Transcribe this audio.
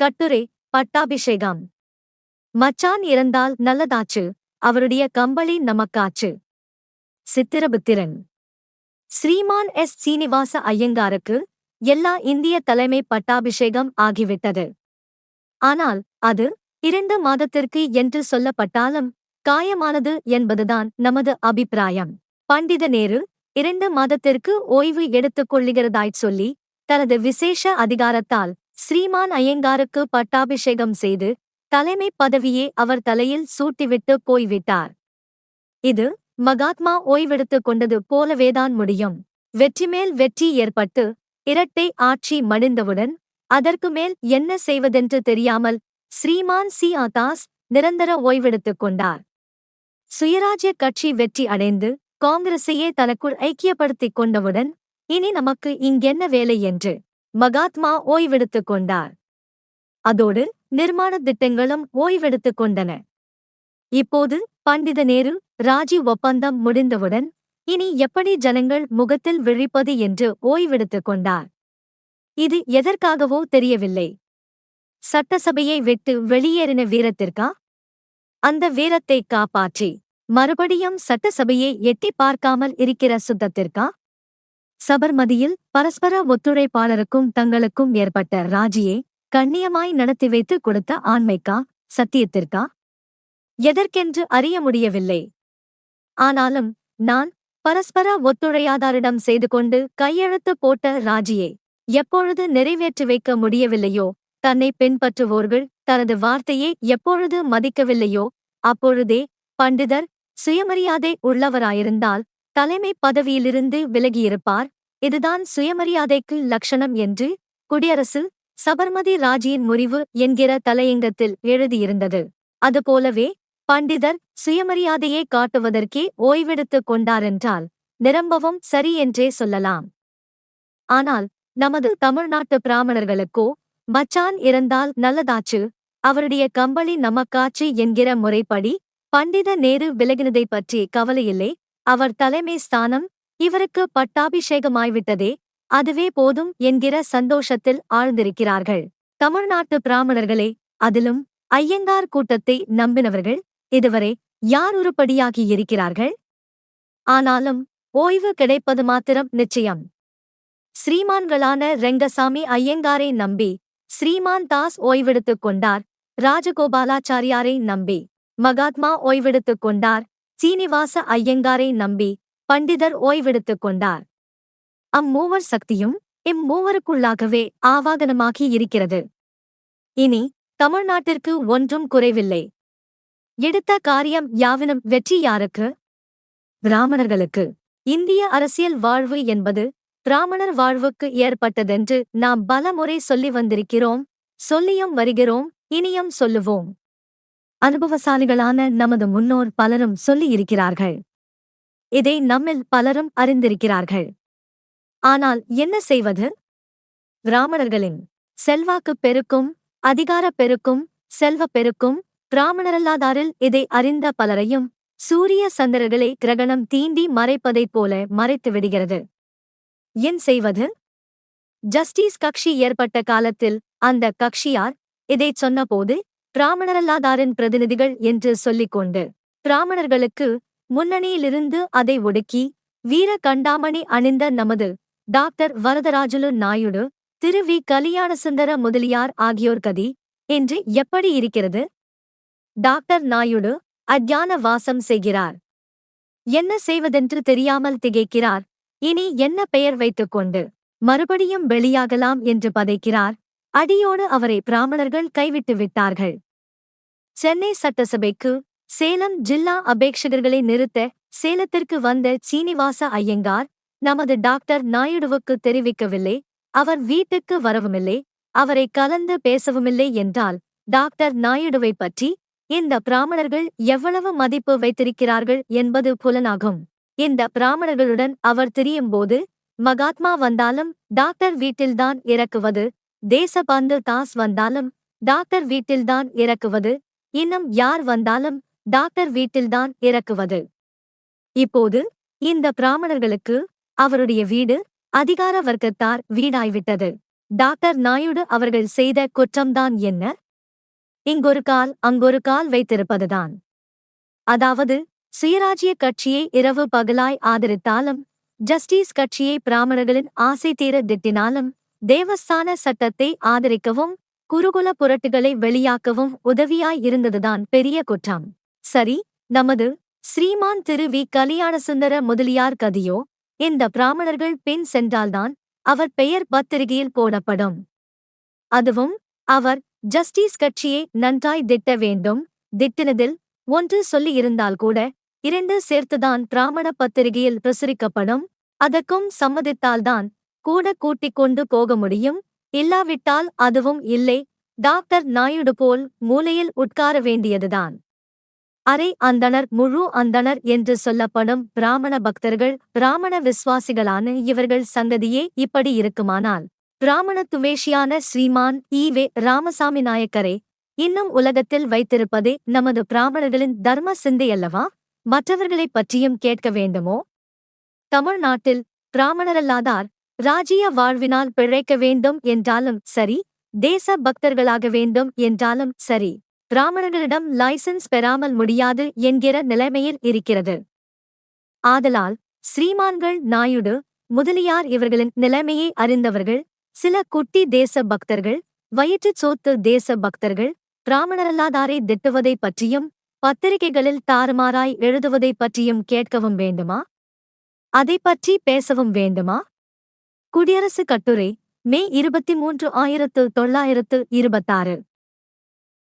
கட்டுரை பட்டாபிஷேகம். மச்சான் இறந்தால் நல்லதாச்சு அவருடைய கம்பளி நமக்காச்சு. சித்திரபுத்திரன். ஸ்ரீமான் எஸ். சீனிவாச ஐயங்காருக்கு எல்லா இந்திய தலைமை பட்டாபிஷேகம் ஆகிவிட்டது. ஆனால் அது இரண்டு மாதத்திற்கு என்று சொல்லப்பட்டாலும் காயமானது என்பதுதான் நமது அபிப்பிராயம். பண்டித நேரு இரண்டு மாதத்திற்கு ஓய்வு எடுத்துக் கொள்ளுகிறதாய்ச் சொல்லி தனது விசேஷ அதிகாரத்தால் ஸ்ரீமான் ஐயங்காருக்கு பட்டாபிஷேகம் செய்து தலைமை பதவியே அவர் தலையில் சூட்டிவிட்டு போய்விட்டார். இது மகாத்மா ஓய்வெடுத்துக் கொண்டது போலவேதான் முடியும். வெற்றிமேல் வெற்றி ஏற்பட்டு இரட்டை ஆட்சி மடிந்தவுடன் அதற்கு மேல் என்ன செய்வதென்று தெரியாமல் ஸ்ரீமான் சி. ஆதாஸ் நிரந்தர ஓய்வெடுத்துக் கொண்டார். சுயராஜ்ய கட்சி வெற்றி அடைந்து காங்கிரசையே தனக்குள் ஐக்கியப்படுத்திக் கொண்டவுடன் இனி நமக்கு இங்கென்ன வேலை என்று மகாத்மா ஓய்வெடுத்துக் கொண்டார். அதோடு நிர்மாண திட்டங்களும் ஓய்வெடுத்துக் கொண்டன. இப்போது பண்டித நேரு ராஜி ஒப்பந்தம் முடிந்தவுடன் இனி எப்படி ஜனங்கள் முகத்தில் விழிப்பது என்று ஓய்வெடுத்துக் கொண்டார். இது எதற்காகவோ தெரியவில்லை. சட்டசபையை விட்டு வெளியேறின வீரத்திற்கா? அந்த வீரத்தை காப்பாற்றி மறுபடியும் சட்டசபையை எட்டி பார்க்காமல் இருக்கிற சுத்தத்திற்கா? சபர்மதியில் பரஸ்பர ஒத்துழைப்பாளருக்கும் தங்களுக்கும் ஏற்பட்ட ராஜியை கண்ணியமாய் நடத்தி வைத்து கொடுத்த ஆண்மைக்கா? சத்தியத்திற்கா? எதற்கென்று அறிய முடியவில்லை. ஆனாலும் நான் பரஸ்பர ஒத்துழையாதாரிடம் செய்து கொண்டு கையெழுத்து போட்ட ராஜியை எப்பொழுது நிறைவேற்றி வைக்க முடியவில்லையோ தன்னை பின்பற்றுவோர்கள் தனது வார்த்தையை எப்பொழுது மதிக்கவில்லையோ அப்பொழுதே பண்டிதர் சுயமரியாதை உள்ளவராயிருந்தால் தலைமை பதவியிலிருந்து விலகியிருப்பார். இதுதான் சுயமரியாதைக்கு லட்சணம் என்று குடியரசு சபர்மதி ராஜியின் முறிவு என்கிற தலையங்கத்தில் எழுதியிருந்தது. அதுபோலவே பண்டிதர் சுயமரியாதையை காட்டுவதற்கே ஓய்வெடுத்துக் கொண்டாரென்றால் நிரம்பவும் சரி என்றே சொல்லலாம். ஆனால் நமது தமிழ்நாட்டு பிராமணர்களுக்கோ மச்சான் இறந்தால் நல்லதாச்சு. அவருடைய கம்பளி நமக்காச்சு என்கிற முறைப்படி பண்டித நேரு விலகினதைப் பற்றி கவலையில்லை அவர் தலைமை ஸ்தானம் இவருக்கு பட்டாபிஷேகமாய்விட்டதே. அதுவே போதும் என்கிற சந்தோஷத்தில் ஆழ்ந்திருக்கிறார்கள். தமிழ்நாட்டு பிராமணர்களே அதிலும் ஐயங்கார் கூட்டத்தை நம்பினவர்கள் இதுவரை யார் உருப்படியாகி இருக்கிறார்கள்? ஆனாலும் ஓய்வு கிடைப்பது மாத்திரம் நிச்சயம். ஸ்ரீமான்களான ரெங்கசாமி ஐயங்காரை நம்பி ஸ்ரீமான் தாஸ் ஓய்வெடுத்துக் கொண்டார். ராஜகோபாலாச்சாரியாரை நம்பி மகாத்மா ஓய்வெடுத்துக் கொண்டார். சீனிவாச ஐயங்காரை நம்பி பண்டிதர் ஓய்வெடுத்துக் கொண்டார். அம்மூவர் சக்தியும் இம்மூவருக்குள்ளாகவே ஆவாகனமாகி இருக்கிறது. இனி தமிழ்நாட்டிற்கு ஒன்றும் குறைவில்லை. எடுத்த காரியம் யாவினும் வெற்றி யாருக்கு? பிராமணர்களுக்கு. இந்திய அரசியல் வாழ்வு என்பது பிராமணர் வாழ்வுக்கு ஏற்பட்டதென்று நாம் பலமுறை சொல்லி வந்திருக்கிறோம் சொல்லியும் வருகிறோம் இனியும் சொல்லுவோம். அனுபவசாலிகளான நமது முன்னோர் பலரும் சொல்லியிருக்கிறார்கள் இதை நம்மில் பலரும் அறிந்திருக்கிறார்கள். ஆனால் என்ன செய்வது? பிராமணர்களின் செல்வாக்குப் பெருக்கும் அதிகாரப் பெருக்கும் செல்வப் பெருக்கும் பிராமணரல்லாதாரில் இதை அறிந்த பலரையும் சூரிய சந்திரர்களை கிரகணம் தீண்டி மறைப்பதைப் போல மறைத்து விடுகிறது. என் செய்வது? ஜஸ்டிஸ் கட்சி ஏற்பட்ட காலத்தில் அந்த கட்சியார் இதைச் சொன்னபோது பிராமணரல்லாதாரின் பிரதிநிதிகள் என்று சொல்லிக்கொண்டு பிராமணர்களுக்கு முன்னணியிலிருந்து அதை ஒடுக்கி வீர கண்டாமணி அணிந்த நமது டாக்டர் வரதராஜுலு நாயுடு திரு வி. கலியாணசுந்தர முதலியார் ஆகியோர் கதி என்று எப்படி இருக்கிறது? டாக்டர் நாயுடு அஜ்ஞான வாசம் செய்கிறார். என்ன செய்வதென்று தெரியாமல் திகைக்கிறார். இனி என்ன பெயர் வைத்துக்கொண்டு மறுபடியும் வெளியாகலாம் என்று பதைக்கிறார். அடியோடு அவரை பிராமணர்கள் கைவிட்டு விட்டார்கள். சென்னை சட்டசபைக்கு சேலம் ஜில்லா அபேட்சகர்களை நிறுத்த சேலத்திற்கு வந்த சீனிவாச ஐயங்கார் நமது டாக்டர் நாயுடுவுக்கு தெரிவிக்கவில்லை. அவர் வீட்டுக்கு வரவுமில்லை. அவரை கலந்து பேசவுமில்லை என்றால் டாக்டர் நாயுடுவை பற்றி இந்த பிராமணர்கள் எவ்வளவு மதிப்பு வைத்திருக்கிறார்கள் என்பது புலனாகும். இந்த பிராமணர்களுடன் அவர் திரியும்போது மகாத்மா வந்தாலும் டாக்டர் வீட்டில்தான் இறக்குவது தேசபந்து தாஸ் வந்தாலும் டாக்டர் வீட்டில்தான் இறக்குவது. இன்னும் யார் வந்தாலும் டாக்டர் வீட்டில்தான் இறக்குவது. இப்போது இந்த பிராமணர்களுக்கு அவருடைய வீடு அதிகார வர்க்கத்தார் வீடாய்விட்டது. டாக்டர் நாயுடு அவர்கள் செய்த குற்றம்தான் என்ன? இங்கொரு கால் அங்கொரு கால் வைத்திருப்பதுதான். அதாவது சுயராஜ்ய கட்சியை இரவு பகலாய் ஆதரித்தாலும் ஜஸ்டிஸ் கட்சியை பிராமணர்களின் ஆசை தீர திட்டினாலும் தேவஸ்தான சட்டத்தை ஆதரிக்கவும் குருகுல புரட்டுகளை வெளியாக்கவும் உதவியாய் இருந்ததுதான் பெரிய குற்றம். சரி நமது ஸ்ரீமான் திரு வி. கலியாணசுந்தர முதலியார் கதியோ இந்த பிராமணர்கள் பின் சென்றால்தான் அவர் பெயர் பத்திரிகையில் போடப்படும். அதுவும் அவர் ஜஸ்டிஸ் கட்சியை நன்றாய் திட்ட வேண்டும் திட்டினதில் ஒன்று சொல்லியிருந்தால் கூட இரண்டு சேர்த்துதான் பிராமண பத்திரிகையில் பிரசுரிக்கப்படும் அதற்கும் சம்மதித்தால்தான் கூட கூட்டிக் கொண்டு போக முடியும்? இல்லாவிட்டால் அதுவும் இல்லை. டாக்டர் நாயுடு போல் மூலையில் உட்கார வேண்டியதுதான். அரை அந்தணர் முழு அந்தணர் என்று சொல்லப்படும் பிராமண பக்தர்கள் பிராமண விசுவாசிகளான இவர்கள் சங்கதியே இப்படி இருக்குமானால் பிராமண துவேஷியான ஸ்ரீமான் ஈ வே. ராமசாமி நாயக்கரை இன்னும் உலகத்தில் வைத்திருப்பதே நமது பிராமணர்களின் தர்ம சிந்தையல்லவா? மற்றவர்களைப் பற்றியும் கேட்க வேண்டுமோ? தமிழ்நாட்டில் பிராமணரல்லாதார் ராஜ்ய வாழ்வினால் பிழைக்க வேண்டும் என்றாலும் சரி தேச பக்தர்களாக வேண்டும் என்றாலும் சரி பிராமணர்களிடம் லைசன்ஸ் பெறாமல் முடியாது என்கிற நிலைமையில் இருக்கிறது. ஆதலால் ஸ்ரீமான்கள் நாயுடு முதலியார் இவர்களின் நிலைமையை அறிந்தவர்கள் சில குட்டி தேச பக்தர்கள் வயிற்றுச் சோத்து தேச பக்தர்கள் பிராமணரல்லாதாரை திட்டுவதைப் பற்றியும் பத்திரிகைகளில் தாறுமாறாய் எழுதுவதைப் பற்றியும் கேட்கவும் வேண்டுமா? அதைப் பற்றி பேசவும் வேண்டுமா? குடியரசு கட்டுரை மே இருபத்தி மூன்று ஆயிரத்து தொள்ளாயிரத்து இருபத்தாறு.